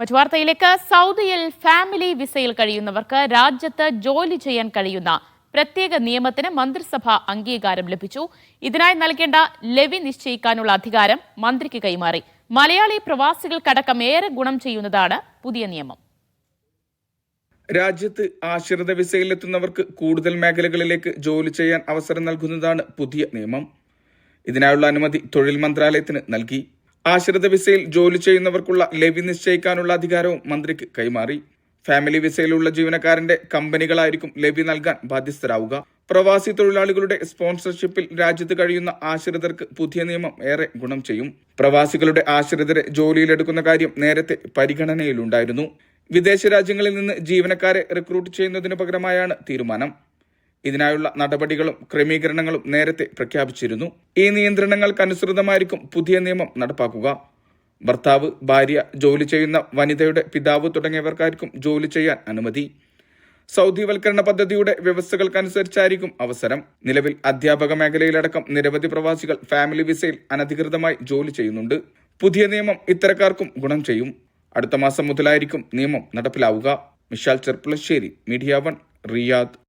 മറ്റു വാർത്തയിലേക്ക് സൗദിയിൽ ഫാമിലി വിസയിൽ കഴിയുന്നവർക്ക് രാജ്യത്ത് ജോലി ചെയ്യാൻ കഴിയുന്ന പ്രത്യേക നിയമത്തിന് മന്ത്രിസഭ അംഗീകാരം ലഭിച്ചു. ഇതിനായി നൽകേണ്ട ലെവി നിശ്ചയിക്കാനുള്ള അധികാരം മന്ത്രിക്ക് കൈമാറി. മലയാളി പ്രവാസികൾക്കടക്കം ഏറെ ഗുണം ചെയ്യുന്നതാണ് പുതിയ നിയമം. രാജ്യത്ത് ആശ്രിത വിസയിലെത്തുന്നവർക്ക് കൂടുതൽ മേഖലകളിലേക്ക് ജോലി ചെയ്യാൻ അവസരം നൽകുന്നതാണ് പുതിയ നിയമം. ഇതിനായുള്ള അനുമതി തൊഴിൽ മന്ത്രാലയത്തിന് നൽകി. ആശ്രിത വിസയിൽ ജോലി ചെയ്യുന്നവർക്കുള്ള ലെവി നിശ്ചയിക്കാനുള്ള അധികാരവും മന്ത്രിക്ക് കൈമാറി. ഫാമിലി വിസയിലുള്ള ജീവനക്കാരന്റെ കമ്പനികളായിരിക്കും ലെവി നൽകാൻ ബാധ്യസ്ഥരാവുക. പ്രവാസി തൊഴിലാളികളുടെ സ്പോൺസർഷിപ്പിൽ രാജ്യത്ത് കഴിയുന്ന ആശ്രിതർക്ക് പുതിയ നിയമം ഏറെ ഗുണം ചെയ്യും. പ്രവാസികളുടെ ആശ്രിതരെ ജോലിയിലെടുക്കുന്ന കാര്യം നേരത്തെ പരിഗണനയിലുണ്ടായിരുന്നു. വിദേശ രാജ്യങ്ങളിൽ നിന്ന് ജീവനക്കാരെ റിക്രൂട്ട് ചെയ്യുന്നതിനു പകരമായാണ് തീരുമാനം. ഇതിനായുള്ള നടപടികളും ക്രമീകരണങ്ങളും നേരത്തെ പ്രഖ്യാപിച്ചിരുന്നു. ഈ നിയന്ത്രണങ്ങൾക്കനുസൃതമായിരിക്കും പുതിയ നിയമം നടപ്പാക്കുക. ഭർത്താവ് ഭാര്യ ജോലി ചെയ്യുന്ന വനിതയുടെ പിതാവ് തുടങ്ങിയവർക്കായിരിക്കും ജോലി ചെയ്യാൻ അനുമതി. സൗദിവൽക്കരണ പദ്ധതിയുടെ വ്യവസ്ഥകൾക്കനുസരിച്ചായിരിക്കും അവസരം. നിലവിൽ അധ്യാപക മേഖലയിലടക്കം നിരവധി പ്രവാസികൾ ഫാമിലി വിസയിൽ അനധികൃതമായി ജോലി ചെയ്യുന്നുണ്ട്. പുതിയ നിയമം ഇത്തരക്കാർക്കും ഗുണം ചെയ്യും. അടുത്ത മാസം മുതലായിരിക്കും നിയമം നടപ്പിലാവുക. Mishal Cherpulassery media one Riyadh.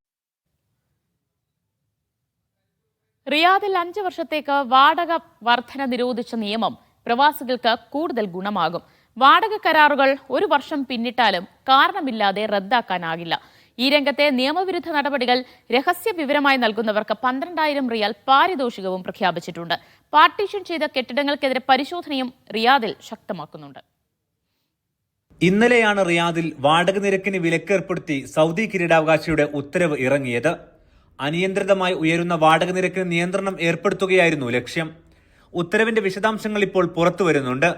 റിയാദിൽ അഞ്ച് വർഷത്തേക്ക് വാടക വർധന നിരോധിച്ച നിയമം പ്രവാസികൾക്ക് കൂടുതൽ ഗുണമാകും. വാടക കരാറുകൾ ഒരു വർഷം പിന്നിട്ടാലും കാരണമില്ലാതെ റദ്ദാക്കാനാകില്ല. ഈ രംഗത്തെ നിയമവിരുദ്ധ നടപടികൾ രഹസ്യ വിവരമായി നൽകുന്നവർക്ക് പന്ത്രണ്ടായിരം റിയാൽ പാരിതോഷികവും പ്രഖ്യാപിച്ചിട്ടുണ്ട്. പാർട്ടീഷൻ ചെയ്ത കെട്ടിടങ്ങൾക്കെതിരെ പരിശോധനയും റിയാദിൽ ശക്തമാക്കുന്നുണ്ട്. ഇന്നലെയാണ് റിയാദിൽ വാടക നിരക്കിന് വിലക്കേർപ്പെടുത്തി സൗദി കിരീടാവകാശിയുടെ ഉത്തരവ് ഇറങ്ങിയത്. അനിയന്ത്രിതമായി ഉയരുന്ന വാടക നിരക്കിന് നിയന്ത്രണം ഏർപ്പെടുത്തുകയായിരുന്നു ലക്ഷ്യം. ഉത്തരവിന്റെ വിശദാംശങ്ങൾ ഇപ്പോൾ പുറത്തു വരുന്നുണ്ട്.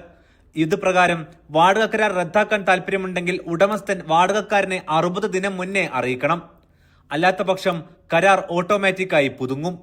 ഇത് പ്രകാരം വാടക കരാർ റദ്ദാക്കാൻ താല്പര്യമുണ്ടെങ്കിൽ ഉടമസ്ഥൻ വാടകക്കാരനെ അറുപത് ദിനം മുന്നേ അറിയിക്കണം. അല്ലാത്ത പക്ഷം കരാർ ഓട്ടോമാറ്റിക്കായി പുതുങ്ങും.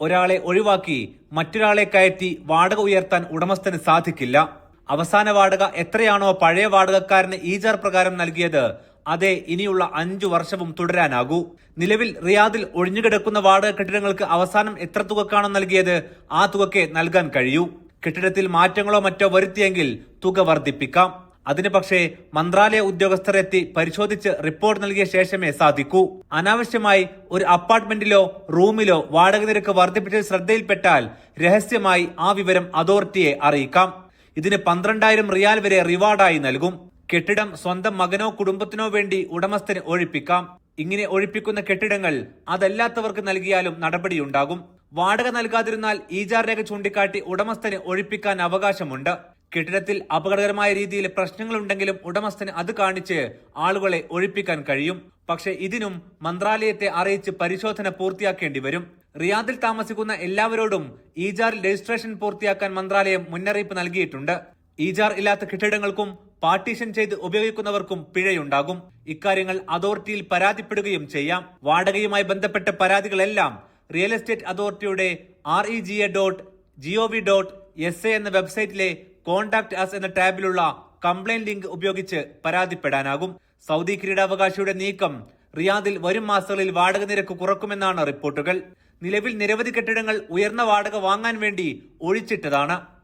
ഒരാളെ ഒഴിവാക്കി മറ്റൊരാളെ കയറ്റി വാടക ഉയർത്താൻ ഉടമസ്ഥന് സാധിക്കില്ല. അവസാന വാടക എത്രയാണോ പഴയ വാടകക്കാരന് ഈജാർ പ്രകാരം നൽകിയത് അതേ ഇനിയുള്ള അഞ്ചു വർഷവും തുടരാനാകൂ. നിലവിൽ റിയാദിൽ ഒഴിഞ്ഞുകിടക്കുന്ന വാടക കെട്ടിടങ്ങൾക്ക് അവസാനം എത്ര തുകക്കാണോ നൽകിയത്? ആ തുകയ്ക്ക് നൽകാൻ കഴിയൂ. കെട്ടിടത്തിൽ മാറ്റങ്ങളോ മറ്റോ വരുത്തിയെങ്കിൽ തുക വർദ്ധിപ്പിക്കാം. അതിന് പക്ഷേ മന്ത്രാലയ ഉദ്യോഗസ്ഥർ എത്തി പരിശോധിച്ച് റിപ്പോർട്ട് നൽകിയ ശേഷമേ സാധിക്കൂ. അനാവശ്യമായി ഒരു അപ്പാർട്ട്മെന്റിലോ റൂമിലോ വാടക നിരക്ക് വർദ്ധിപ്പിച്ചത് ശ്രദ്ധയിൽപ്പെട്ടാൽ രഹസ്യമായി ആ വിവരം അതോറിറ്റിയെ അറിയിക്കാം. ഇതിന് പന്ത്രണ്ടായിരം റിയാൽ വരെ റിവാർഡായി നൽകും. കെട്ടിടം സ്വന്തം മകനോ കുടുംബത്തിനോ വേണ്ടി ഉടമസ്ഥന് ഒഴിപ്പിക്കാം. ഇങ്ങനെ ഒഴിപ്പിക്കുന്ന കെട്ടിടങ്ങൾ അതല്ലാത്തവർക്ക് നൽകിയാലും നടപടിയുണ്ടാകും. വാടക നൽകാതിരുന്നാൽ ഈജാർ രേഖ ചൂണ്ടിക്കാട്ടി ഉടമസ്ഥന് ഒഴിപ്പിക്കാൻ അവകാശമുണ്ട്. കെട്ടിടത്തിൽ അപകടകരമായ രീതിയിൽ പ്രശ്നങ്ങളുണ്ടെങ്കിലും ഉടമസ്ഥന് അത് കാണിച്ച് ആളുകളെ ഒഴിപ്പിക്കാൻ കഴിയും. പക്ഷേ ഇതിനും മന്ത്രാലയത്തെ അറിയിച്ച് പരിശോധന പൂർത്തിയാക്കേണ്ടി വരും. റിയാദിൽ താമസിക്കുന്ന എല്ലാവരോടും ഈജാറിൽ രജിസ്ട്രേഷൻ പൂർത്തിയാക്കാൻ മന്ത്രാലയം മുന്നറിയിപ്പ് നൽകിയിട്ടുണ്ട്. ഈജാർ ഇല്ലാത്ത കെട്ടിടങ്ങൾക്കും പാർട്ടീഷൻ ചെയ്ത് ഉപയോഗിക്കുന്നവർക്കും പിഴയുണ്ടാകും. ഇക്കാര്യങ്ങൾ അതോറിറ്റിയിൽ പരാതിപ്പെടുകയും ചെയ്യാം. വാടകയുമായി ബന്ധപ്പെട്ട പരാതികളെല്ലാം റിയൽ എസ്റ്റേറ്റ് അതോറിറ്റിയുടെ R E G A dot G O V dot S A എന്ന വെബ്സൈറ്റിലെ കോൺടാക്ട് അസ് എന്ന ടാബിലുള്ള കംപ്ലൈന്റ് ലിങ്ക് ഉപയോഗിച്ച് പരാതിപ്പെടാനാകും. സൗദി കിരീടാവകാശിയുടെ നീക്കം റിയാദിൽ വരും മാസങ്ങളിൽ വാടക നിരക്ക് കുറക്കുമെന്നാണ് റിപ്പോർട്ടുകൾ. നിലവിൽ നിരവധി കെട്ടിടങ്ങൾ ഉയർന്ന വാടക വാങ്ങാൻ വേണ്ടി ഒഴിച്ചിട്ടതാണ്.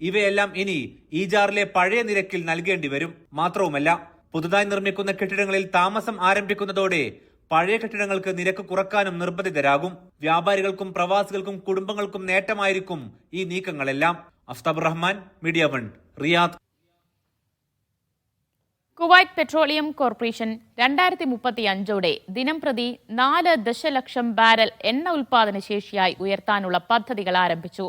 ഇവയെല്ലാം ഇനി ഈജാറിലെ പഴയ നിരക്കിൽ നൽകേണ്ടി വരും. മാത്രവുമല്ല പുതുതായി നിർമ്മിക്കുന്ന കെട്ടിടങ്ങളിൽ താമസം ആരംഭിക്കുന്നതോടെ പഴയ കെട്ടിടങ്ങൾക്ക് നിരക്ക് കുറക്കാനും നിർബന്ധിതരാകും. വ്യാപാരികൾക്കും പ്രവാസികൾക്കും കുടുംബങ്ങൾക്കും നേട്ടമായിരിക്കും ഈ നീക്കങ്ങളെല്ലാം. Aftab Rahman media one Riyadh. Kuwait petroleum corporation രണ്ടായിരത്തി മുപ്പത്തി അഞ്ചോടെ ദിനം പ്രതി നാല് ദശലക്ഷം ബാരൽ എണ്ണ ഉൽപാദന ശേഷിയായി ഉയർത്താനുള്ള പദ്ധതികൾ ആരംഭിച്ചു.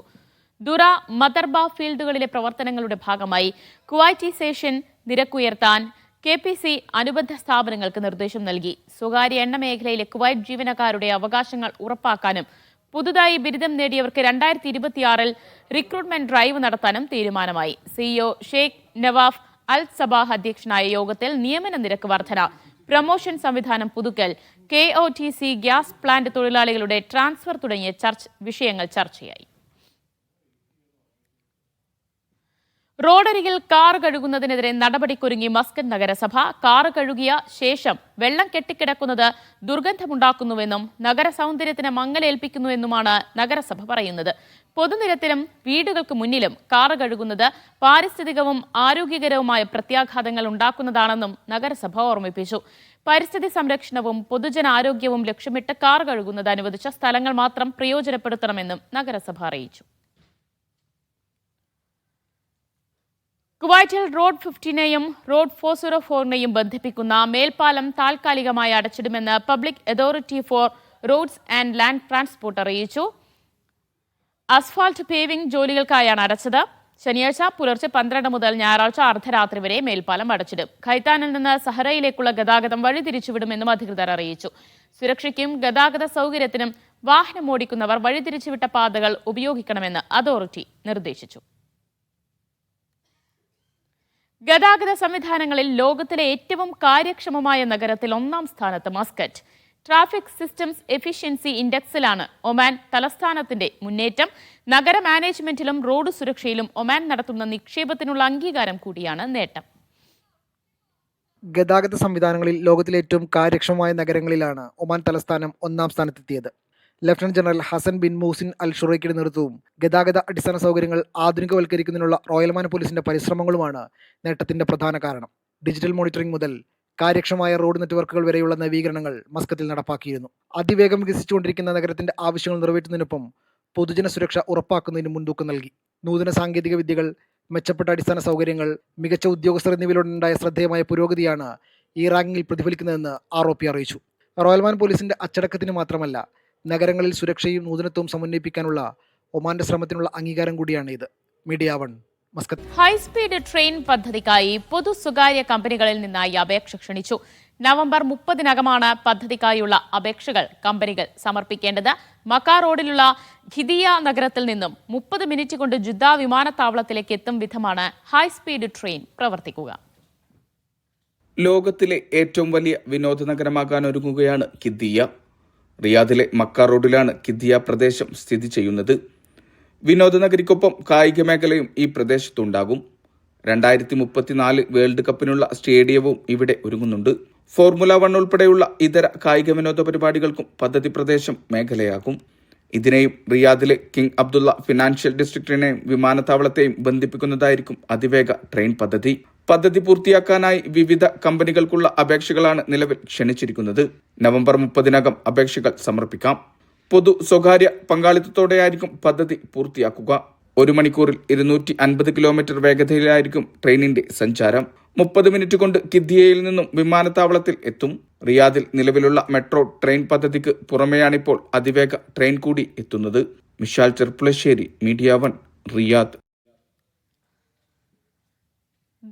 ദുറ മദർബ ഫീൽഡുകളിലെ പ്രവർത്തനങ്ങളുടെ ഭാഗമായി കുവൈറ്റൈസേഷൻ നിരക്കുയർത്താൻ കെ പി സി അനുബന്ധ സ്ഥാപനങ്ങൾക്ക് നിർദ്ദേശം നൽകി. സ്വകാര്യ എണ്ണ മേഖലയിലെ കുവൈറ്റ് ജീവനക്കാരുടെ അവകാശങ്ങൾ ഉറപ്പാക്കാനും പുതുതായി ബിരുദം നേടിയവർക്ക് രണ്ടായിരത്തി ഇരുപത്തിയാറിൽ റിക്രൂട്ട്മെന്റ് ഡ്രൈവ് നടത്താനും തീരുമാനമായി. CEO Sheikh Nawaf Al Sabah അധ്യക്ഷനായ യോഗത്തിൽ നിയമന നിരക്ക് വർധന പ്രമോഷൻ സംവിധാനം പുതുക്കൽ K O T C gas plant തൊഴിലാളികളുടെ ട്രാൻസ്ഫർ തുടങ്ങിയ ചർച്ച വിഷയങ്ങൾ ചർച്ചയായി. റോഡരികിൽ കാർ കഴുകുന്നതിനെതിരെ നടപടിക്കൊരുങ്ങി മസ്കറ്റ് നഗരസഭ. കാർ കഴുകിയ ശേഷം വെള്ളം കെട്ടിക്കിടക്കുന്നത് ദുർഗന്ധമുണ്ടാക്കുന്നുവെന്നും നഗര സൗന്ദര്യത്തിന് മങ്ങലേൽപ്പിക്കുന്നുവെന്നുമാണ് നഗരസഭ പറയുന്നത്. പൊതുനിരത്തിലും വീടുകൾക്ക് മുന്നിലും കാർ കഴുകുന്നത് പാരിസ്ഥിതികവും ആരോഗ്യകരവുമായ പ്രത്യാഘാതങ്ങൾ ഉണ്ടാക്കുന്നതാണെന്നും നഗരസഭ ഓർമ്മിപ്പിച്ചു. പരിസ്ഥിതി സംരക്ഷണവും പൊതുജന ആരോഗ്യവും ലക്ഷ്യമിട്ട് കാർ കഴുകുന്നത് അനുവദിച്ച സ്ഥലങ്ങൾ മാത്രം പ്രയോജനപ്പെടുത്തണമെന്നും നഗരസഭ അറിയിച്ചു. കുവൈറ്റിൽ റോഡ് ഫിഫ്റ്റീനെയും റോഡ് ഫോർ സീറോ ഫോറിനെയും ബന്ധിപ്പിക്കുന്ന മേൽപ്പാലം താൽക്കാലികമായി അടച്ചിടുമെന്ന് public authority for roads and land transport അറിയിച്ചു. അസ്ഫാൾട്ട് പേവിംഗ് ജോലികൾക്കായാണ് അടച്ചത്. ശനിയാഴ്ച പുലർച്ചെ പന്ത്രണ്ട് മുതൽ ഞായറാഴ്ച അർദ്ധരാത്രി വരെ മേൽപ്പാലം അടച്ചിടും. ഖൈത്താനിൽ നിന്ന് സഹറയിലേക്കുള്ള ഗതാഗതം വഴിതിരിച്ചുവിടുമെന്നും അധികൃതർ അറിയിച്ചു. സുരക്ഷയ്ക്കും ഗതാഗത സൗകര്യത്തിനും വാഹനം ഓടിക്കുന്നവർ വഴിതിരിച്ചുവിട്ട പാതകൾ ഉപയോഗിക്കണമെന്ന് അതോറിറ്റി നിർദ്ദേശിച്ചു. ഗതാഗത സംവിധാനങ്ങളിൽ ലോകത്തിലെ ഏറ്റവും കാര്യക്ഷമമായ നഗരത്തിൽ ഒന്നാം സ്ഥാനത്ത് മസ്കറ്റ്. ട്രാഫിക് സിസ്റ്റംസ് എഫിഷ്യൻസി ഇൻഡെക്സിലാണ് ഒമാൻ തലസ്ഥാനത്തിന്റെ മുന്നേറ്റം. നഗര മാനേജ്മെന്റിലും റോഡ് സുരക്ഷയിലും ഒമാൻ നടത്തുന്ന നിക്ഷേപത്തിനുള്ള അംഗീകാരം കൂടിയാണ് നേട്ടം. ഗതാഗത സംവിധാനങ്ങളിൽ ലോകത്തിലെ ഏറ്റവും കാര്യക്ഷമമായ നഗരങ്ങളിലാണ് ഒമാൻ തലസ്ഥാനം ഒന്നാം സ്ഥാനത്തെത്തിയത്. Lieutenant general Hassan bin Mohsin Al ഷുറൈക്കിയുടെ നേതൃത്വവും ഗതാഗത അടിസ്ഥാന സൗകര്യങ്ങൾ ആധുനികവൽക്കരിക്കുന്നതിനുള്ള റോയൽമാൻ പോലീസിന്റെ പരിശ്രമങ്ങളുമാണ് നേട്ടത്തിന്റെ പ്രധാന കാരണം. ഡിജിറ്റൽ മോണിറ്ററിംഗ് മുതൽ കാര്യക്ഷമമായ റോഡ് നെറ്റ്വർക്കുകൾ വരെയുള്ള നവീകരണങ്ങൾ മസ്കത്തിൽ നടപ്പാക്കിയിരുന്നു. അതിവേഗം വികസിച്ചുകൊണ്ടിരിക്കുന്ന നഗരത്തിന്റെ ആവശ്യങ്ങൾ നിറവേറ്റുന്നതിനൊപ്പം പൊതുജന സുരക്ഷ ഉറപ്പാക്കുന്നതിന് മുൻതൂക്കം നൽകി. നൂതന സാങ്കേതിക വിദ്യകൾ മെച്ചപ്പെട്ട അടിസ്ഥാന സൗകര്യങ്ങൾ മികച്ച ഉദ്യോഗസ്ഥർ എന്നിവയിലുണ്ടായ ശ്രദ്ധേയമായ പുരോഗതിയാണ് ഈ റാങ്കിങ്ങിൽ പ്രതിഫലിക്കുന്നതെന്ന് ആർ ഒ പി അറിയിച്ചു. റോയൽമാൻ പോലീസിന്റെ അച്ചടക്കത്തിന് മാത്രമല്ല നഗരങ്ങളിൽ സുരക്ഷയും നൂതനത്വവും സമന്വയിപ്പിക്കാനുള്ള ഒമാന്റെ ശ്രമത്തിനുള്ള അംഗീകാരം കൂടിയാണ് ഇത് media one Muscat. High speed train പദ്ധതിക്കായി പൊതു സ്വകാര്യ കമ്പനികളിൽ നിന്നായി അപേക്ഷ ക്ഷണിച്ചു. നവംബർ മുപ്പതിനകമാണ് പദ്ധതിക്കായുള്ള അപേക്ഷകൾ കമ്പനികൾ സമർപ്പിക്കേണ്ടത്. മക്കാ റോഡിലുള്ള ഖിദിയ നഗരത്തിൽ നിന്നും മുപ്പത് മിനിറ്റ് കൊണ്ട് ജുദ്ദ വിമാനത്താവളത്തിലേക്ക് എത്തും വിധമാണ് ഹൈസ്പീഡ് ട്രെയിൻ പ്രവർത്തിക്കുക. ലോകത്തിലെ ഏറ്റവും വലിയ വിനോദ നഗരമാകാൻ ഒരുങ്ങുകയാണ് കിദ്ദിയ റിയാദിലെ മക്ക റോഡിലാണ് കിദിയ പ്രദേശം സ്ഥിതി ചെയ്യുന്നത്. വിനോദ നഗരിക്കൊപ്പം കായിക മേഖലയും ഈ പ്രദേശത്തുണ്ടാകും. രണ്ടായിരത്തി മുപ്പത്തിനാല് വേൾഡ് കപ്പിനുള്ള സ്റ്റേഡിയവും ഇവിടെ ഒരുങ്ങുന്നുണ്ട്. ഫോർമുല വൺ ഉൾപ്പെടെയുള്ള ഇതര കായിക വിനോദ പരിപാടികൾക്കും പദ്ധതി പ്രദേശം മേഖലയാകും. ഇതിനെയും റിയാദിലെ കിങ് അബ്ദുള്ള ഫിനാൻഷ്യൽ ഡിസ്ട്രിക്റ്റിനെയും വിമാനത്താവളത്തെയും ബന്ധിപ്പിക്കുന്നതായിരിക്കും അതിവേഗ ട്രെയിൻ പദ്ധതി. പദ്ധതി പൂർത്തിയാക്കാനായി വിവിധ കമ്പനികൾക്കുള്ള അപേക്ഷകളാണ് നിലവിൽ ക്ഷണിച്ചിരിക്കുന്നത്. നവംബർ മുപ്പതിനകം അപേക്ഷകൾ സമർപ്പിക്കാം. പൊതു സ്വകാര്യ പങ്കാളിത്തത്തോടെയായിരിക്കും പദ്ധതി പൂർത്തിയാക്കുക. ഒരു മണിക്കൂറിൽ ഇരുന്നൂറ്റി അൻപത് കിലോമീറ്റർ വേഗതയിലായിരിക്കും ട്രെയിനിന്റെ സഞ്ചാരം. മുപ്പത് മിനിറ്റ് കൊണ്ട് കിദ്ദിയയിൽ നിന്നും വിമാനത്താവളത്തിൽ എത്തും. റിയാദിൽ നിലവിലുള്ള മെട്രോ ട്രെയിൻ പദ്ധതിക്ക് പുറമെയാണിപ്പോൾ അതിവേഗ ട്രെയിൻ കൂടി എത്തുന്നത്. Mishal Cherpulassery media one Riyadh.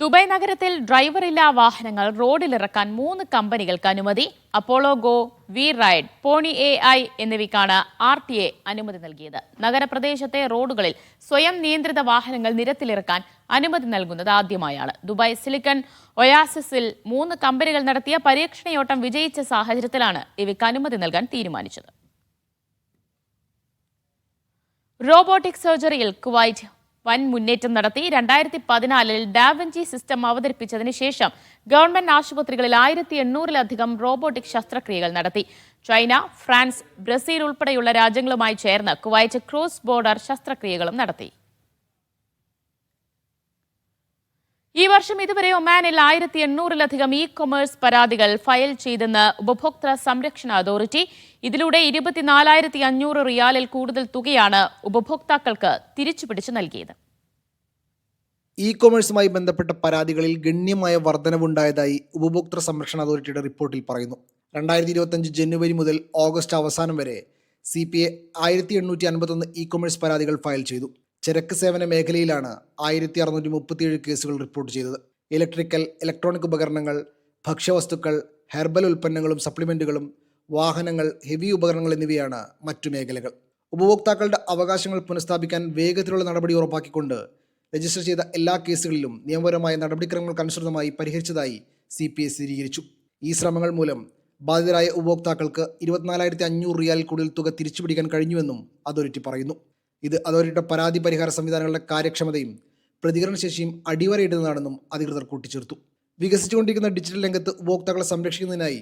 Dubai നഗരത്തിൽ ഡ്രൈവറില്ലാ വാഹനങ്ങൾ റോഡിലിറക്കാൻ മൂന്ന് കമ്പനികൾക്ക് അനുമതി. Apollo Go WeRide Pony A I എന്നിവയ്ക്കാണ് ആർ ടി എ അനുമതി നൽകിയത്. നഗരപ്രദേശത്തെ റോഡുകളിൽ സ്വയം നിയന്ത്രിത വാഹനങ്ങൾ നിരത്തിലിറക്കാൻ അനുമതി നൽകുന്നത് ആദ്യമായാണ്. ദുബായ് സിലിക്കൺ ഒയാസിസിൽ മൂന്ന് കമ്പനികൾ നടത്തിയ പരീക്ഷണയോട്ടം വിജയിച്ച സാഹചര്യത്തിലാണ് ഇവയ്ക്ക് അനുമതി നൽകാൻ തീരുമാനിച്ചത്. റോബോട്ടിക് സർജറിയിൽ കുവൈറ്റ് വൻ മുന്നേറ്റം നടത്തി. രണ്ടായിരത്തി പതിനാലിൽ ഡാവഞ്ചി സിസ്റ്റം അവതരിപ്പിച്ചതിന് ശേഷം ഗവൺമെന്റ് ആശുപത്രികളിൽ ആയിരത്തി എണ്ണൂറിലധികം റോബോട്ടിക് ശസ്ത്രക്രിയകൾ നടത്തി. ചൈന ഫ്രാൻസ് ബ്രസീൽ ഉൾപ്പെടെയുള്ള രാജ്യങ്ങളുമായി ചേർന്ന് കുവൈറ്റ് ക്രോസ് ബോർഡർ ശസ്ത്രക്രിയകളും നടത്തി. ഈ വർഷം ഇതുവരെ ഒമാനിൽ ആയിരത്തി എണ്ണൂറിലധികം ഇ കൊമേഴ്സ് പരാതികൾ ഫയൽ ചെയ്തെന്ന് ഉപഭോക്തൃ സംരക്ഷണ അതോറിറ്റി. ഇതിലൂടെ ഇരുപത്തിനാലായിരത്തി അഞ്ഞൂറ് റിയാലിൽ കൂടുതൽ തുകയാണ് ഉപഭോക്താക്കൾക്ക് തിരിച്ചുപിടിച്ചു നൽകിയത്. ഇ കൊമേഴ്സുമായി ബന്ധപ്പെട്ട പരാതികളിൽ ഗണ്യമായ വർധനവുണ്ടായതായി ഉപഭോക്തൃ സംരക്ഷണ അതോറിറ്റിയുടെ റിപ്പോർട്ടിൽ പറയുന്നു. രണ്ടായിരത്തി ഇരുപത്തഞ്ച് ജനുവരി മുതൽ ഓഗസ്റ്റ് അവസാനം വരെ സി പി എ ആയിരത്തി എണ്ണൂറ്റി അൻപത്തൊന്ന് ഇ കൊമേഴ്സ് പരാതികൾ ഫയൽ ചെയ്തു. ചരക്ക് സേവന മേഖലയിലാണ് ആയിരത്തി അറുന്നൂറ്റി മുപ്പത്തിയേഴ് കേസുകൾ റിപ്പോർട്ട് ചെയ്തത്. ഇലക്ട്രിക്കൽ ഇലക്ട്രോണിക് ഉപകരണങ്ങൾ ഭക്ഷ്യവസ്തുക്കൾ ഹെർബൽ ഉൽപ്പന്നങ്ങളും സപ്ലിമെന്റുകളും വാഹനങ്ങൾ ഹെവി ഉപകരണങ്ങൾ എന്നിവയാണ് മറ്റു മേഖലകൾ. ഉപഭോക്താക്കളുടെ അവകാശങ്ങൾ പുനഃസ്ഥാപിക്കാൻ വേഗത്തിലുള്ള നടപടി ഉറപ്പാക്കിക്കൊണ്ട് രജിസ്റ്റർ ചെയ്ത എല്ലാ കേസുകളിലും നിയമപരമായ നടപടിക്രമങ്ങൾക്കനുസൃതമായി പരിഹരിച്ചതായി സി പി എസ് സ്ഥിരീകരിച്ചു. ഈ ശ്രമങ്ങൾ മൂലം ബാധിതരായ ഉപഭോക്താക്കൾക്ക് ഇരുപത്തിനാലായിരത്തി അഞ്ഞൂറ് റിയാൽ കൂടുതൽ തുക തിരിച്ചുപിടിക്കാൻ കഴിഞ്ഞുവെന്നും അതോറിറ്റി പറയുന്നു. ഇത് അതോറിറ്റിയുടെ പരാതി പരിഹാര സംവിധാനങ്ങളുടെ കാര്യക്ഷമതയും പ്രതികരണശേഷിയും അടിവരയിടുന്നതാണെന്നും അധികൃതർ കൂട്ടിച്ചേർത്തു. വികസിച്ചുകൊണ്ടിരിക്കുന്ന ഡിജിറ്റൽ രംഗത്ത് ഉപഭോക്താക്കളെ സംരക്ഷിക്കുന്നതിനായി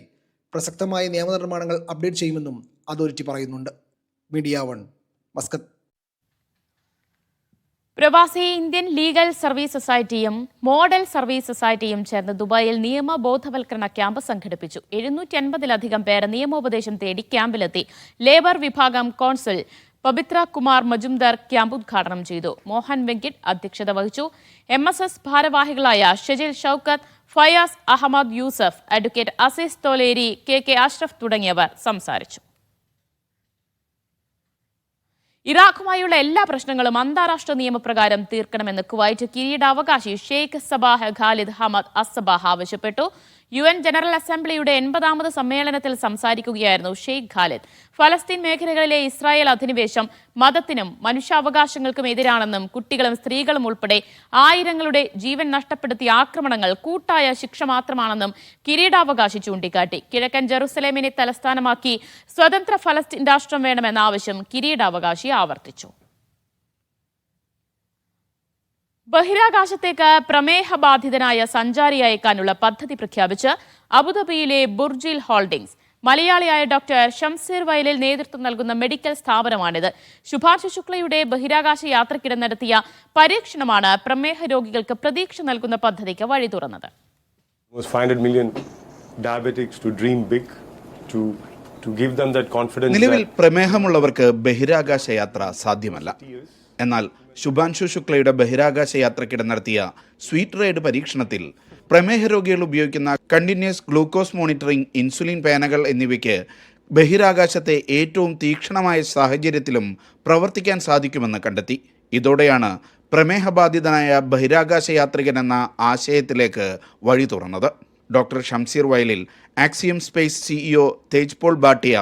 പ്രസക്തമായ നിയമനിർമ്മാണങ്ങൾ അപ്ഡേറ്റ് ചെയ്യുമെന്നും അതോറിറ്റി പറയുന്നുണ്ട്. Media one Muscat. പ്രവാസി ഇന്ത്യൻ ലീഗൽ സർവീസ് സൊസൈറ്റിയും മോഡൽ സർവീസ് സൊസൈറ്റിയും ചേർന്ന് ദുബായിൽ നിയമ ബോധവൽക്കരണ ക്യാമ്പ് സംഘടിപ്പിച്ചു. എഴുന്നൂറ്റി അൻപതിലധികം പേർ നിയമോപദേശം തേടി ക്യാമ്പിലെത്തി. ലേബർ വിഭാഗം കോൺസുൽ പവിത്ര കുമാർ മജുംദാർ ക്യാമ്പ് ഉദ്ഘാടനം ചെയ്തു. മോഹൻ വെങ്കിട്ട് അധ്യക്ഷത വഹിച്ചു. എം എസ് എസ് ഭാരവാഹികളായ Shajil Shoukath Fayas Ahmed Yusuf advocate Aziz Tholeri K K Ashraf തുടങ്ങിയവർ സംസാരിച്ചു. ഇറാഖുമായുള്ള എല്ലാ പ്രശ്നങ്ങളും അന്താരാഷ്ട്ര നിയമപ്രകാരം തീർക്കണമെന്ന് കുവൈറ്റ് കിരീടാവകാശി Sheikh Sabah Khalid Hamad Al Sabah ആവശ്യപ്പെട്ടു. യു എൻ ജനറൽ അസംബ്ലിയുടെ എൺപതാമത് സമ്മേളനത്തിൽ സംസാരിക്കുകയായിരുന്നു ഷെയ്ഖ് ഖാലിദ്. ഫലസ്തീൻ മേഖലകളിലെ ഇസ്രായേൽ അധിനിവേശം മതത്തിനും മനുഷ്യാവകാശങ്ങൾക്കും എതിരാണെന്നും കുട്ടികളും സ്ത്രീകളും ഉൾപ്പെടെ ആയിരങ്ങളുടെ ജീവൻ നഷ്ടപ്പെടുത്തിയ ആക്രമണങ്ങൾ കൂട്ടായ ശിക്ഷ മാത്രമാണെന്നും കിരീടാവകാശി ചൂണ്ടിക്കാട്ടി. കിഴക്കൻ ജെറുസലേമിനെ തലസ്ഥാനമാക്കി സ്വതന്ത്ര ഫലസ്തീൻ രാഷ്ട്രം വേണമെന്ന ആവശ്യം കിരീടാവകാശി ആവർത്തിച്ചു. ബഹിരാകാശത്തേക്ക് പ്രമേഹബാധിതനായ സഞ്ചാരി അയക്കാനുള്ള പദ്ധതി പ്രഖ്യാപിച്ച് അബുദാബിയിലെ ബുർജിൽ ഹോൾഡിംഗ്സ്. മലയാളിയായ ഡോക്ടർ ഷംസീർ വയലിൽ നേതൃത്വം നൽകുന്ന മെഡിക്കൽ സ്ഥാപനമാണിത്. ശുഭാശു ശുക്ലയുടെ ബഹിരാകാശ യാത്രക്കിടെ നടത്തിയ പരീക്ഷണമാണ് പ്രമേഹ രോഗികൾക്ക് പ്രതീക്ഷ നൽകുന്ന പദ്ധതിക്ക് വഴി തുറന്നത്. Almost 500 million diabetics to dream big, to to give them that confidence. നിലവിൽ പ്രമേഹമുള്ളവർക്ക് ബഹിരാകാശ യാത്ര സാധ്യമല്ല. എന്നാൽ ശുഭാൻഷു ശുക്ലയുടെ ബഹിരാകാശ യാത്രക്കിടെ നടത്തിയ സ്വീറ്റ് റൈഡ് പരീക്ഷണത്തിൽ പ്രമേഹ രോഗികൾ ഉപയോഗിക്കുന്ന കണ്ടിന്യൂസ് ഗ്ലൂക്കോസ് മോണിറ്ററിംഗ് ഇൻസുലിൻ പേനകൾ എന്നിവയ്ക്ക് ബഹിരാകാശത്തെ ഏറ്റവും തീക്ഷണമായ സാഹചര്യത്തിലും പ്രവർത്തിക്കാൻ സാധിക്കുമെന്ന് കണ്ടെത്തി. ഇതോടെയാണ് പ്രമേഹബാധിതനായ ബഹിരാകാശ യാത്രികൻ എന്ന ആശയത്തിലേക്ക് വഴി തുറന്നത്. Doctor Shamsheer Vayalil Axiom space CEO Tejpaul Bhatia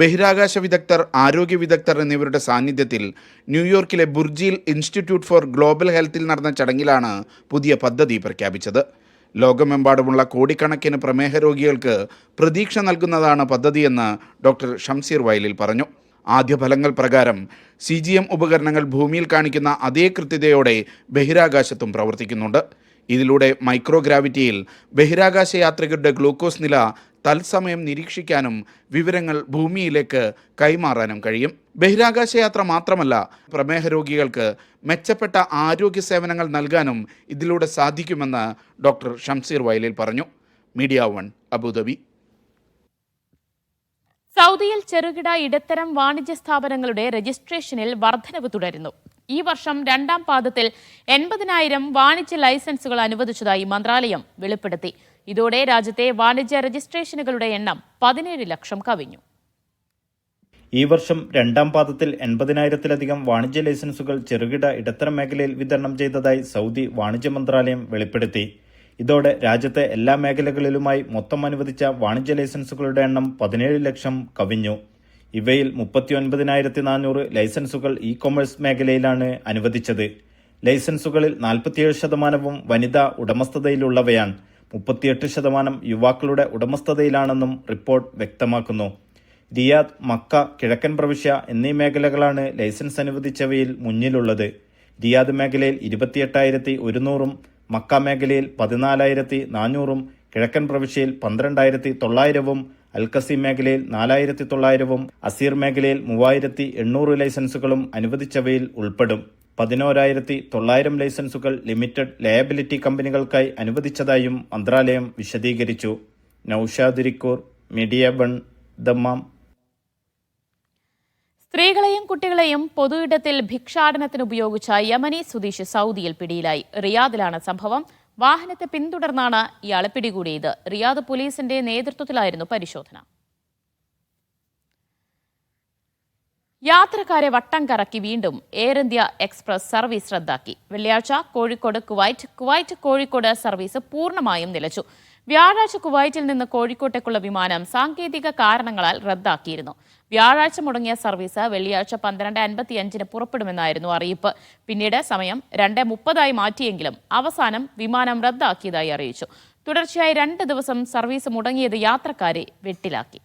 ബഹിരാകാശ വിദഗ്ധർ ആരോഗ്യ വിദഗ്ധർ എന്നിവരുടെ സാന്നിധ്യത്തിൽ ന്യൂയോർക്കിലെ ബുർജിയിൽ ഇൻസ്റ്റിറ്റ്യൂട്ട് ഫോർ ഗ്ലോബൽ ഹെൽത്തിൽ നടന്ന ചടങ്ങിലാണ് പുതിയ പദ്ധതി പ്രഖ്യാപിച്ചത്. ലോകമെമ്പാടുമുള്ള കോടിക്കണക്കിന് പ്രമേഹ രോഗികൾക്ക് പ്രതീക്ഷ നൽകുന്നതാണ് പദ്ധതിയെന്ന് ഡോക്ടർ ഷംസീർ വയലിൽ പറഞ്ഞു. ആദ്യ ഫലങ്ങൾ പ്രകാരം സി ജി എം ഉപകരണങ്ങൾ ഭൂമിയിൽ കാണിക്കുന്ന അതേ കൃത്യതയോടെ ബഹിരാകാശത്തും പ്രവർത്തിക്കുന്നുണ്ട്. ഇതിലൂടെ മൈക്രോഗ്രാവിറ്റിയിൽ ബഹിരാകാശ യാത്രികരുടെ ഗ്ലൂക്കോസ് നില തത്സമയം നിരീക്ഷിക്കാനും വിവരങ്ങൾ ഭൂമിയിലേക്ക് കൈമാറാനും കഴിയും. ബഹിരാകാശ യാത്ര മാത്രമല്ല പ്രമേഹ രോഗികൾക്ക് മെച്ചപ്പെട്ട ആരോഗ്യ സേവനങ്ങൾ നൽകാനും ഇതിലൂടെ സാധിക്കുമെന്ന് ഡോക്ടർ ഷംസീർ വയലിൽ പറഞ്ഞു. Media one Abu Dhabi. സൗദിയിൽ ചെറുകിട ഇടത്തരം വാണിജ്യ സ്ഥാപനങ്ങളുടെ രജിസ്ട്രേഷനിൽ വർധനവ് തുടരുന്നു. ഈ വർഷം രണ്ടാം പാദത്തിൽ എൺപതിനായിരം വാണിജ്യ ലൈസൻസുകൾ അനുവദിച്ചതായി മന്ത്രാലയം വെളിപ്പെടുത്തി. ഇതോടെ രാജ്യത്തെ വാണിജ്യ രജിസ്ട്രേഷനുകളുടെ എണ്ണം പതിനേഴ് ലക്ഷം കവിഞ്ഞു. ഈ വർഷം രണ്ടാം പാദത്തിൽ എൺപതിനായിരത്തിലധികം വാണിജ്യ ലൈസൻസുകൾ ചെറുകിട ഇടത്തരം മേഖലയിൽ വിതരണം ചെയ്തതായി സൗദി വാണിജ്യ മന്ത്രാലയം വെളിപ്പെടുത്തി. ഇതോടെ രാജ്യത്തെ എല്ലാ മേഖലകളിലുമായി മൊത്തം അനുവദിച്ച വാണിജ്യ ലൈസൻസുകളുടെ എണ്ണം പതിനേഴ് ലക്ഷം കവിഞ്ഞു. ഇവയിൽ മുപ്പത്തിയൊൻപതിനായിരത്തി നാനൂറ് ലൈസൻസുകൾ ഇ കൊമേഴ്സ് മേഖലയിലാണ് അനുവദിച്ചത്. ലൈസൻസുകളിൽ നാൽപ്പത്തിയേഴ് ശതമാനവും വനിതാ ഉടമസ്ഥതയിലുള്ളവയാണ്. മുപ്പത്തിയെട്ട് ശതമാനം യുവാക്കളുടെ ഉടമസ്ഥതയിലാണെന്നും റിപ്പോർട്ട് വ്യക്തമാക്കുന്നു. റിയാദ് മക്ക കിഴക്കൻ പ്രവിശ്യ എന്നീ മേഖലകളാണ് ലൈസൻസ് അനുവദിച്ചവയിൽ മുന്നിലുള്ളത്. റിയാദ് മേഖലയിൽ ഇരുപത്തിയെട്ടായിരത്തി ഒരുന്നൂറും മക്ക മേഖലയിൽ പതിനാലായിരത്തി നാനൂറും കിഴക്കൻ പ്രവിശ്യയിൽ പന്ത്രണ്ടായിരത്തി തൊള്ളായിരവും അൽക്കസി മേഖലയിൽ നാലായിരത്തി തൊള്ളായിരവും അസീർ മേഖലയിൽ മൂവായിരത്തി എണ്ണൂറ് ലൈസൻസുകളും അനുവദിച്ചവയിൽ ഉൾപ്പെടും. പതിനോരായിരത്തി തൊള്ളായിരം ലൈസൻസുകൾ ലിമിറ്റഡ് ലയബിലിറ്റി കമ്പനികൾക്കായി അനുവദിച്ചതായും മന്ത്രാലയം വിശദീകരിച്ചു. നൌഷാദിരിക്കൂർ മീഡിയ വൺ ദമ്മാം. സ്ത്രീകളെയും കുട്ടികളെയും പൊതുയിടത്തിൽ ഭിക്ഷാടനത്തിന് ഉപയോഗിച്ച യമനി സ്വദേശി സൗദിയിൽ പിടിയിലായി. റിയാദിലാണ് സംഭവം. വാഹനത്തെ പിന്തുടർന്നാണ് ഇയാളെ പിടികൂടിയത്. റിയാദ് പോലീസിന്റെ നേതൃത്വത്തിലായിരുന്നു പരിശോധന. യാത്രക്കാരെ വട്ടം കറക്കി വീണ്ടും എയർ ഇന്ത്യ എക്സ്പ്രസ് സർവീസ് റദ്ദാക്കി. വെള്ളിയാഴ്ച Kozhikode Kuwait Kuwait Kozhikode service പൂർണമായും നിലച്ചു. വ്യാഴാഴ്ച കുവൈറ്റിൽ നിന്ന് കോഴിക്കോട്ടേക്കുള്ള വിമാനം സാങ്കേതിക കാരണങ്ങളാൽ റദ്ദാക്കിയിരുന്നു. വ്യാഴാഴ്ച മുടങ്ങിയ സർവീസ് വെള്ളിയാഴ്ച പന്ത്രണ്ട് അൻപത്തിയഞ്ചിന് പുറപ്പെടുമെന്നായിരുന്നു അറിയിപ്പ്. പിന്നീട് സമയം രണ്ട് മുപ്പതായി മാറ്റിയെങ്കിലും അവസാനം വിമാനം റദ്ദാക്കിയതായി അറിയിച്ചു. തുടർച്ചയായി രണ്ട് ദിവസം സർവീസ് മുടങ്ങിയത് യാത്രക്കാരെ വെട്ടിലാക്കി.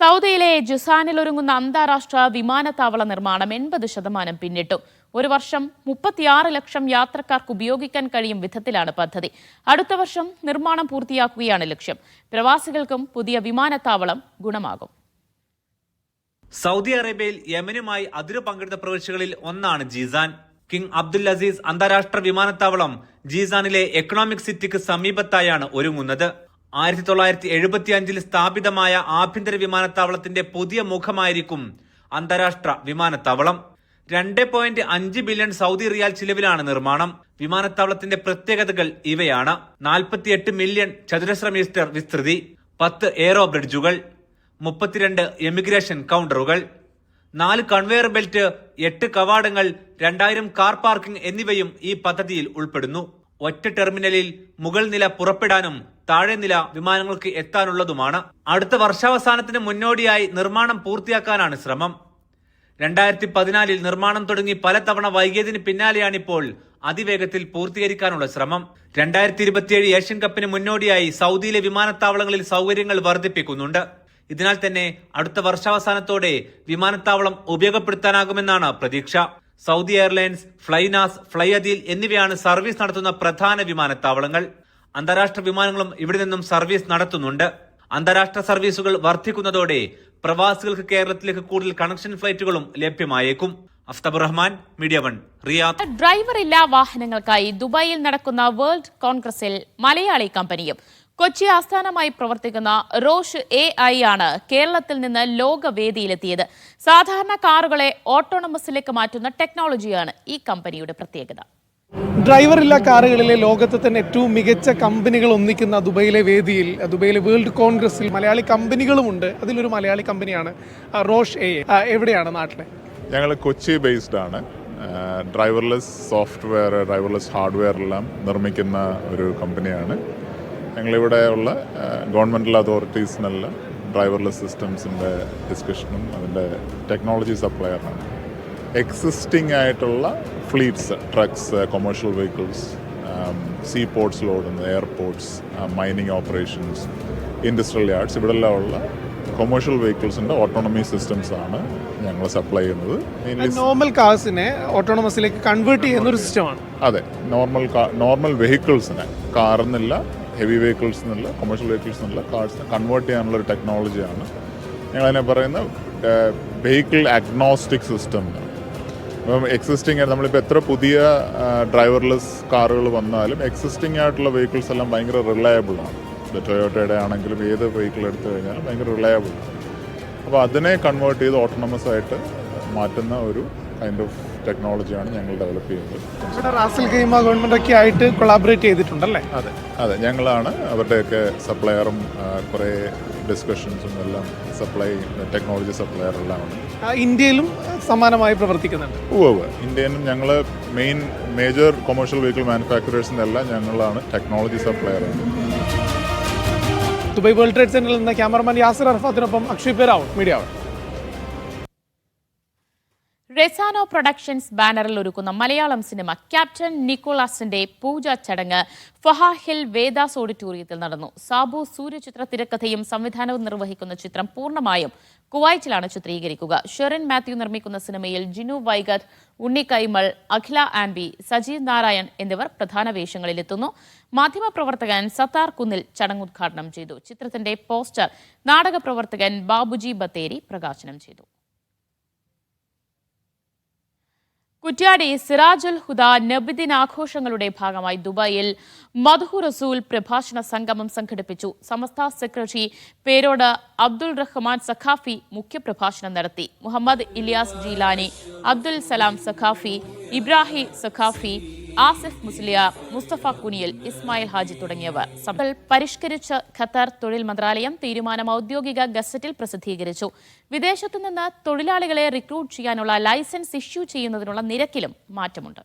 സൗദിയിലെ ജുസാനിൽ ഒരുങ്ങുന്ന അന്താരാഷ്ട്ര വിമാനത്താവള നിർമ്മാണം എൺപത് ശതമാനം പിന്നിട്ടു. ഒരു വർഷം മുപ്പത്തിയാറ് ലക്ഷം യാത്രക്കാർക്ക് ഉപയോഗിക്കാൻ കഴിയും വിധത്തിലാണ് പദ്ധതി. അടുത്ത വർഷം നിർമ്മാണം പൂർത്തിയാക്കുകയാണ് ലക്ഷ്യം. പ്രവാസികൾക്കും പുതിയ വിമാനത്താവളം ഗുണമാകും. സൗദി അറേബ്യയിൽ യമനുമായി അതിര് പങ്കിടുന്ന പ്രവിശ്യകളിൽ ഒന്നാണ് ജീസാൻ. കിങ് അബ്ദുൽ അസീസ് അന്താരാഷ്ട്ര വിമാനത്താവളം ജീസാനിലെ എക്കണോമിക് സിറ്റിക്ക് സമീപത്തായാണ് ഒരുങ്ങുന്നത്. ആയിരത്തി തൊള്ളായിരത്തി എഴുപത്തി അഞ്ചിൽ സ്ഥാപിതമായ ആഭ്യന്തര വിമാനത്താവളത്തിന്റെ പുതിയ മുഖമായിരിക്കും അന്താരാഷ്ട്ര വിമാനത്താവളം. രണ്ട് പോയിന്റ് അഞ്ച് ബില്യൺ സൗദി റിയാൽ ചിലവിലാണ് നിർമ്മാണം. വിമാനത്താവളത്തിന്റെ പ്രത്യേകതകൾ ഇവയാണ്. നാൽപ്പത്തിയെട്ട് മില്യൺ ചതുരശ്ര മീറ്റർ വിസ്തൃതി പത്ത് എയറോ ബ്രിഡ്ജുകൾ മുപ്പത്തിരണ്ട് എമിഗ്രേഷൻ കൗണ്ടറുകൾ നാല് കൺവെയർ ബെൽറ്റ് എട്ട് കവാടങ്ങൾ രണ്ടായിരം കാർ പാർക്കിംഗ് എന്നിവയും ഈ പദ്ധതിയിൽ ഉൾപ്പെടുന്നു. ഒറ്റ ടെർമിനലിൽ മുകൾ നില പുറപ്പെടാനും താഴെ നില വിമാനങ്ങൾക്ക് എത്താനുള്ളതുമാണ്. അടുത്ത വർഷാവസാനത്തിന് മുന്നോടിയായി നിർമ്മാണം പൂർത്തിയാക്കാനാണ് ശ്രമം. രണ്ടായിരത്തി പതിനാലിൽ നിർമ്മാണം തുടങ്ങി പലതവണ വൈകിയതിന് പിന്നാലെയാണിപ്പോൾ അതിവേഗത്തിൽ പൂർത്തീകരിക്കാനുള്ള ശ്രമം. രണ്ടായിരത്തി ഇരുപത്തിയേഴ് ഏഷ്യൻ കപ്പിന് മുന്നോടിയായി സൗദിയിലെ വിമാനത്താവളങ്ങളിൽ സൗകര്യങ്ങൾ വർദ്ധിപ്പിക്കുന്നുണ്ട്. ഇതിനാൽ തന്നെ അടുത്ത വർഷാവസാനത്തോടെ വിമാനത്താവളം ഉപയോഗപ്പെടുത്താനാകുമെന്നാണ് പ്രതീക്ഷ. സൗദി എയർലൈൻസ് ഫ്ലൈനാസ് ഫ്ലൈ എന്നിവയാണ് സർവീസ് നടത്തുന്ന പ്രധാന വിമാനത്താവളങ്ങൾ. അന്താരാഷ്ട്ര വിമാനങ്ങളും ഇവിടെ നിന്നും സർവീസ് നടത്തുന്നുണ്ട്. അന്താരാഷ്ട്ര സർവീസുകൾ വർദ്ധിക്കുന്നതോടെ പ്രവാസികൾക്ക് കേരളത്തിലേക്ക് കൂടുതൽ കണക്ഷൻ ഫ്ലൈറ്റുകളും ലഭ്യമായേക്കും. Aftab Rahman media one Riyadh. Driver ഇല്ലാ വാഹനങ്ങൾക്കായി ദുബായിൽ നടക്കുന്ന വേൾഡ് കോൺഗ്രസിൽ മലയാളി കമ്പനിയും കൊച്ചി ആസ്ഥാനമായി പ്രവർത്തിക്കുന്ന റോഷ് എ ഐ ആണ് കേരളത്തിൽ നിന്ന് ലോകവേദിയിലെത്തിയത്. സാധാരണ കാറുകളെ ഓട്ടോണമസിലേക്ക് മാറ്റുന്ന ടെക്നോളജിയാണ് ഈ കമ്പനിയുടെ പ്രത്യേകത. ഡ്രൈവറില്ല കാറുകളിലെ ലോകത്തെ തന്നെ ഏറ്റവും മികച്ച കമ്പനികൾ ഒന്നിക്കുന്ന ദുബൈയിലെ വേദിയിൽ ദുബൈയിലെ വേൾഡ് കോൺഗ്രസിൽ മലയാളി കമ്പനികളുമുണ്ട് അതിലൊരു മലയാളി കമ്പനിയാണ് റോഷ് എ. എവിടെയാണ് നാട്ടിലെ? ഞങ്ങൾ കൊച്ചി ബേസ്ഡ് ആണ്. ഡ്രൈവർലെസ് സോഫ്റ്റ്വെയർ ഡ്രൈവർലെസ് ഹാർഡ്വെയർ എല്ലാം നിർമ്മിക്കുന്ന ഒരു കമ്പനിയാണ്. ഞങ്ങളിവിടെ ഉള്ള ഗവൺമെന്റൽ അതോറിറ്റീസിനെല്ലാം ഡ്രൈവർലെസ് സിസ്റ്റംസിന്റെ ഡിസ്കഷനും അതിന്റെ ടെക്നോളജി സപ്ലയറാണ് എക്സിസ്റ്റിംഗ് ആയിട്ടുള്ള fleets trucks commercial vehicles sea ports ലോഡുന്ന airports mining operations industrial yards ഇവിടെല്ലാം ഉള്ള കൊമേഴ്ഷ്യൽ വെഹിക്കിൾസിന്റെ ഓട്ടോണമി സിസ്റ്റംസ് ആണ് ഞങ്ങൾ സപ്ലൈ ചെയ്യുന്നത്. നോർമൽ കാർസിനെ ഓട്ടോണമസിലേക്ക് കൺവേർട്ട് ചെയ്യുന്ന ഒരു സിസ്റ്റമാണ് അതെ നോർമൽ നോർമൽ വെഹിക്കിൾസിനെ കാറെന്നില്ല ഹെവി വെഹിക്കിൾസ് എന്നില്ല കൊമേഴ്ഷ്യൽ വെഹിക്കിൾസ് എന്നുള്ള കാർസിനെ കൺവേർട്ട് ചെയ്യാനുള്ള ഒരു ടെക്നോളജിയാണ് ഞങ്ങളതിനെ പറയുന്ന വെഹിക്കിൾ അഗ്നോസ്റ്റിക് സിസ്റ്റം ഇപ്പം എക്സിസ്റ്റിംഗ് നമ്മളിപ്പോൾ എത്ര പുതിയ ഡ്രൈവർലെസ് കാറുകൾ വന്നാലും എക്സിസ്റ്റിംഗ് ആയിട്ടുള്ള വെഹിക്കിൾസ് എല്ലാം ഭയങ്കര റിലയബിളാണ് ടൊയോട്ടയുടെ ആണെങ്കിലും ഏത് വെഹിക്കിൾ എടുത്തു കഴിഞ്ഞാലും ഭയങ്കര റിലയബിൾ ആണ്. അപ്പോൾ അതിനെ കൺവേർട്ട് ചെയ്ത് ഓട്ടോണമസ് ആയിട്ട് മാറ്റുന്ന ഒരു കൈൻഡ് ഓഫ് ടെക്നോളജിയാണ് ഞങ്ങൾ ഡെവലപ്പ് ചെയ്യുന്നത്. റാസൽ ഗെയിമ ആയിട്ട് കൊളാബറേറ്റ് ചെയ്തിട്ടുണ്ടല്ലേ? അതെ അതെ. ഞങ്ങളാണ് അവരുടെയൊക്കെ സപ്ലയറും കുറേ ഡിസ്കഷൻസും എല്ലാം സപ്ലൈ ടെക്നോളജി സപ്ലയർ എല്ലാം ഉണ്ട് ആ, ഇന്ത്യയിലും സമാനമായി പ്രവർത്തിക്കുന്നുണ്ട്. ഉവ്വ് ഇന്ത്യയിലും ഞങ്ങൾ മെയിൻ മേജർ കൊമേഴ്ഷ്യൽ വെഹിക്കിൾ മാനുഫാക്ചറേഴ്സിന്റെ എല്ലാം ഞങ്ങളാണ് technology supplier Dubai world trade സെന്ററിൽ നിന്ന് ക്യാമറമാൻ യാസിർ അർഫാത്തിനൊപ്പം അക്ഷയ് പേരാവും മീഡിയ റെസാനോ പ്രൊഡക്ഷൻസ് ബാനറിൽ ഒരുക്കുന്ന മലയാളം സിനിമ ക്യാപ്റ്റൻ നിക്കോളാസിന്റെ പൂജാ ചടങ്ങ് ഫഹാഹിൽ വേദാസ് ഓഡിറ്റോറിയത്തിൽ നടന്നു. സാബു സൂര്യചിത്ര തിരക്കഥയും സംവിധാനവും നിർവഹിക്കുന്ന ചിത്രം പൂർണമായും കുവൈറ്റിലാണ് ചിത്രീകരിക്കുക. ഷെറിൻ മാത്യു നിർമ്മിക്കുന്ന സിനിമയിൽ ജിനു വൈഗത് ഉണ്ണി കൈമൾ അഖില ആൻബി സജീവ് നാരായൺ എന്നിവർ പ്രധാന വേഷങ്ങളിലെത്തുന്നു. മാധ്യമപ്രവർത്തകൻ സത്താർ കുന്നിൽ ചടങ്ങ് ഉദ്ഘാടനം ചെയ്തു. ചിത്രത്തിന്റെ പോസ്റ്റർ നാടകപ്രവർത്തകൻ ബാബുജി ബത്തേരി പ്രകാശനം ചെയ്തു. കുറ്റ്യാടി സിറാജുൽ ഹുദ നബിദിൻ ആഘോഷങ്ങളുടെ ഭാഗമായി ദുബായിൽ മധു റസൂൽ പ്രഭാഷണ സംഗമം സംഘടിപ്പിച്ചു. സമസ്ത സെക്രട്ടറി പേരോട് അബ്ദുൾ റഹ്മാൻ സഖാഫി മുഖ്യപ്രഭാഷണം നടത്തി. മുഹമ്മദ് ഇലിയാസ് ജീലാനി അബ്ദുൽ സലാം സഖാഫി ഇബ്രാഹിം സഖാഫി ആസിഫ് മുസ്ലിയാർ മുസ്തഫ കുനിയൽ ഇസ്മായിൽ ഹാജി തുടങ്ങിയവർ. പരിഷ്കരിച്ച ഖത്തർ തൊഴിൽ മന്ത്രാലയം തീരുമാനം ഔദ്യോഗിക ഗസറ്റിൽ പ്രസിദ്ധീകരിച്ചു. വിദേശത്തു നിന്ന് തൊഴിലാളികളെ റിക്രൂട്ട് ചെയ്യാനുള്ള ലൈസൻസ് ഇഷ്യൂ ചെയ്യുന്നതിനുള്ള നിരക്കിലും മാറ്റമുണ്ട്.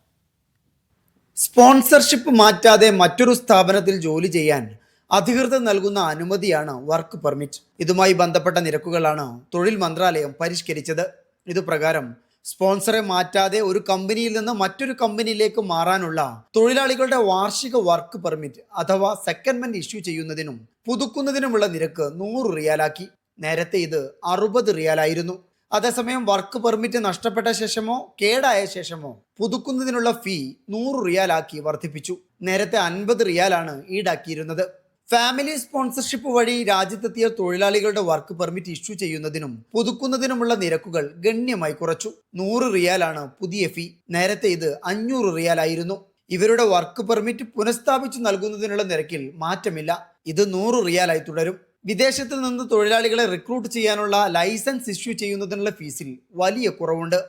സ്പോൺസർഷിപ്പ് മാറ്റാതെ മറ്റൊരു സ്ഥാപനത്തിൽ ജോലി ചെയ്യാൻ അധികൃതർ നൽകുന്ന അനുമതിയാണ് വർക്ക് പെർമിറ്റ് ഇതുമായി ബന്ധപ്പെട്ട നിരക്കുകളാണ് തൊഴിൽ മന്ത്രാലയം പരിഷ്കരിച്ചത്. ഇതുപ്രകാരം സ്പോൺസറെ മാറ്റാതെ ഒരു കമ്പനിയിൽ നിന്ന് മറ്റൊരു കമ്പനിയിലേക്ക് മാറാനുള്ള തൊഴിലാളികളുടെ വാർഷിക വർക്ക് പെർമിറ്റ് അഥവാ സെക്കൻഡ്മെന്റ് ഇഷ്യൂ ചെയ്യുന്നതിനും പുതുക്കുന്നതിനുമുള്ള നിരക്ക് നൂറ് റിയാലാക്കി. നേരത്തെ ഇത് അറുപത് റിയാലായിരുന്നു. അതേസമയം വർക്ക് പെർമിറ്റ് നഷ്ടപ്പെട്ട ശേഷമോ കേടായ ശേഷമോ പുതുക്കുന്നതിനുള്ള ഫീ നൂറ് റിയാലാക്കി വർദ്ധിപ്പിച്ചു. നേരത്തെ അൻപത് റിയാലാണ് ഈടാക്കിയിരുന്നത്. ഫാമിലി സ്പോൺസർഷിപ്പ് വഴി രാജ്യത്തെത്തിയ തൊഴിലാളികളുടെ വർക്ക് പെർമിറ്റ് ഇഷ്യൂ ചെയ്യുന്നതിനും പുതുക്കുന്നതിനുമുള്ള നിരക്കുകൾ ഗണ്യമായി കുറച്ചു. നൂറ് റിയാലാണ് പുതിയ ഫീ നേരത്തെ ഇത് അഞ്ഞൂറ് റിയാലായിരുന്നു. ഇവരുടെ വർക്ക് പെർമിറ്റ് പുനഃസ്ഥാപിച്ചു നൽകുന്നതിനുള്ള നിരക്കിൽ മാറ്റമില്ല. ഇത് നൂറ് റിയാലായി തുടരും. വിദേശത്ത് നിന്ന് തൊഴിലാളികളെ റിക്രൂട്ട് ചെയ്യാനുള്ള ലൈസൻസ് ഇഷ്യൂ ചെയ്യുന്നതിനുള്ള ഫീസിൽ വലിയ കുറവുണ്ട്.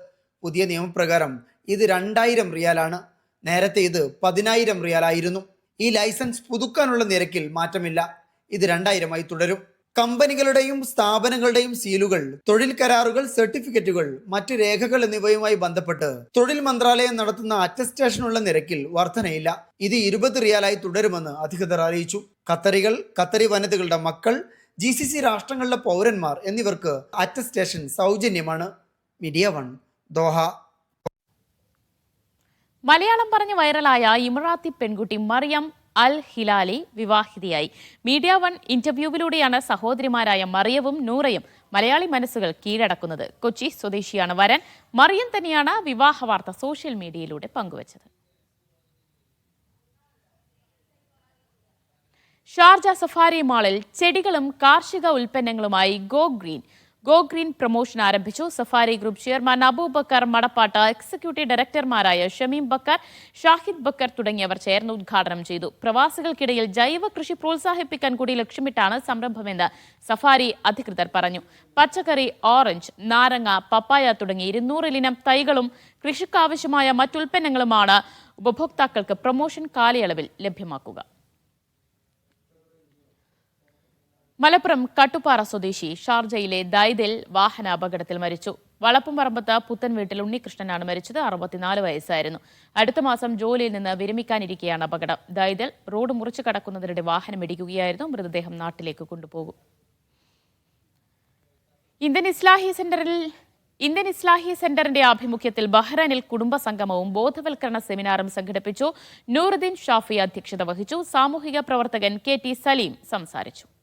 പുതിയ നിയമപ്രകാരം ഇത് രണ്ടായിരം റിയാലാണ്. നേരത്തെ ഇത് പതിനായിരം റിയാലായിരുന്നു. ഈ ലൈസൻസ് പുതുക്കാനുള്ള നിരക്കിൽ മാറ്റമില്ല. ഇത് രണ്ടായിരമായി തുടരും. കമ്പനികളുടെയും സ്ഥാപനങ്ങളുടെയും സീലുകൾ തൊഴിൽ കരാറുകൾ സർട്ടിഫിക്കറ്റുകൾ മറ്റ് രേഖകൾ എന്നിവയുമായി ബന്ധപ്പെട്ട് തൊഴിൽ മന്ത്രാലയം നടത്തുന്ന അറ്റസ്റ്റേഷനുള്ള നിരക്കിൽ വർധനയില്ല. ഇത് ഇരുപത് റിയാലായി തുടരുമെന്ന് അധികൃതർ അറിയിച്ചു. ഖത്തറികൾ ഖത്തറി വനിതകളുടെ മക്കൾ ജി സി സി രാഷ്ട്രങ്ങളിലെ പൗരന്മാർ എന്നിവർക്ക് അറ്റസ്റ്റേഷൻ സൗജന്യമാണ്. Media one Doha. മലയാളം പറഞ്ഞ് വൈറലായ ഇമറാത്തി പെൺകുട്ടി മറിയം അൽ ഹിലാലി വിവാഹിതയായി. മീഡിയ വൺ ഇന്റർവ്യൂവിലൂടെയാണ് സഹോദരിമാരായ മറിയവും നൂറയും മലയാളി മനസ്സുകൾ കീഴടക്കുന്നത്. കൊച്ചി സ്വദേശിയാണ് വരൻ. മറിയം തന്നെയാണ് വിവാഹ വാർത്ത സോഷ്യൽ മീഡിയയിലൂടെ പങ്കുവച്ചത്. ഷാർജ സഫാരി മാളിൽ ചെടികളും കാർഷിക ഉൽപ്പന്നങ്ങളുമായി go green. Go green promotion ആരംഭിച്ചു. Safari group chairman Abubacker Madappatt executive ഡയറക്ടർമാരായ Shameem Backer Shahid Backer തുടങ്ങിയവർ ചേർന്ന് ഉദ്ഘാടനം ചെയ്തു. പ്രവാസികൾക്കിടയിൽ ജൈവ കൃഷി പ്രോത്സാഹിപ്പിക്കാൻ കൂടി ലക്ഷ്യമിട്ടാണ് സംരംഭമെന്ന് സഫാരി അധികൃതർ പറഞ്ഞു. പച്ചക്കറി ഓറഞ്ച് നാരങ്ങ പപ്പായ തുടങ്ങി ഇരുന്നൂറിലിനം തൈകളും കൃഷിക്കാവശ്യമായ മറ്റുൽപ്പന്നങ്ങളുമാണ് ഉപഭോക്താക്കൾക്ക് പ്രൊമോഷൻ കാലയളവിൽ ലഭ്യമാക്കുക. മലപ്പുറം കട്ടുപ്പാറ സ്വദേശി ഷാർജയിലെ ദൈദിൽ വാഹന അപകടത്തിൽ മരിച്ചു. വളപ്പുംപറമ്പത്ത് പുത്തൻ വീട്ടിൽ ഉണ്ണികൃഷ്ണനാണ് മരിച്ചത്. അറുപത്തിനാല് വയസ്സായിരുന്നു. അടുത്ത മാസം ജോലിയിൽ നിന്ന് വിരമിക്കാനിരിക്കെയാണ് അപകടം. ദൈദിൽ റോഡ് മുറിച്ചു കടക്കുന്നതിനിടെ വാഹനം ഇടിക്കുകയായിരുന്നു. മൃതദേഹം നാട്ടിലേക്ക് കൊണ്ടുപോകും. ഇന്ത്യൻ ഇസ്ലാഹി സെന്ററിൽ ഇന്ത്യൻ ഇസ്ലാഹി സെന്ററിന്റെ ആഭിമുഖ്യത്തിൽ ബഹ്റൈനിൽ കുടുംബ സംഗമവും ബോധവൽക്കരണ സെമിനാറും സംഘടിപ്പിച്ചു. നൂറുദ്ദീൻ ഷാഫി അധ്യക്ഷത വഹിച്ചു. സാമൂഹിക പ്രവർത്തകൻ കെ ടി സലീം സംസാരിച്ചു.